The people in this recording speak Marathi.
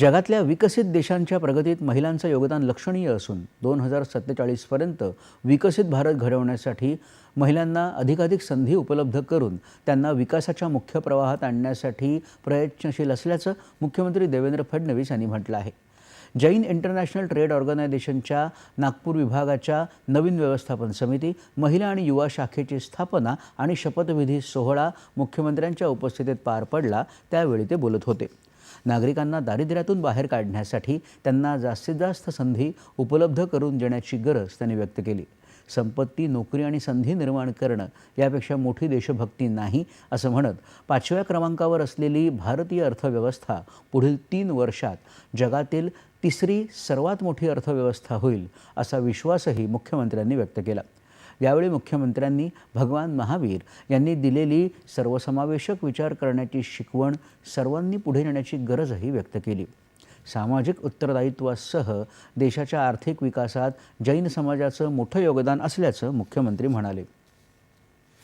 जगातल्या विकसित देशांच्या प्रगतीत महिलांचं योगदान लक्षणीय असून दोन हजार सत्तेचाळीसपर्यंत विकसित भारत घडवण्यासाठी महिलांना अधिकाधिक संधी उपलब्ध करून त्यांना विकासाच्या मुख्य प्रवाहात आणण्यासाठी प्रयत्नशील असल्याचं मुख्यमंत्री देवेंद्र फडणवीस यांनी म्हटलं आहे. जैन इंटरनॅशनल ट्रेड ऑर्गनायझेशनच्या नागपूर विभागाच्या नवीन व्यवस्थापन समिती महिला आणि युवा शाखेची स्थापना आणि शपथविधी सोहळा मुख्यमंत्र्यांच्या उपस्थितीत पार पडला त्यावेळी ते बोलत होते. नागरिकांना दारिद्र्यातून बाहेर काढण्यासाठी त्यांना जास्तीत जास्त संधी उपलब्ध करून देण्याची गरज त्यांनी व्यक्त केली. संपत्ती नोकरी आणि संधी निर्माण करणं यापेक्षा मोठी देशभक्ती नाही असं म्हणत पाचव्या क्रमांकावर असलेली भारतीय अर्थव्यवस्था पुढील तीन वर्षात जगातील तिसरी सर्वात मोठी अर्थव्यवस्था होईल असा विश्वासही मुख्यमंत्र्यांनी व्यक्त केला. यावेळी मुख्यमंत्र्यांनी भगवान महावीर यांनी दिलेली सर्वसमावेशक विचार करण्याची शिकवण सर्वांनी पुढे नेण्याची गरजही व्यक्त केली. सामाजिक उत्तरदायित्वासह देशाच्या आर्थिक विकासात जैन समाजाचं मोठं योगदान असल्याचं मुख्यमंत्री म्हणाले.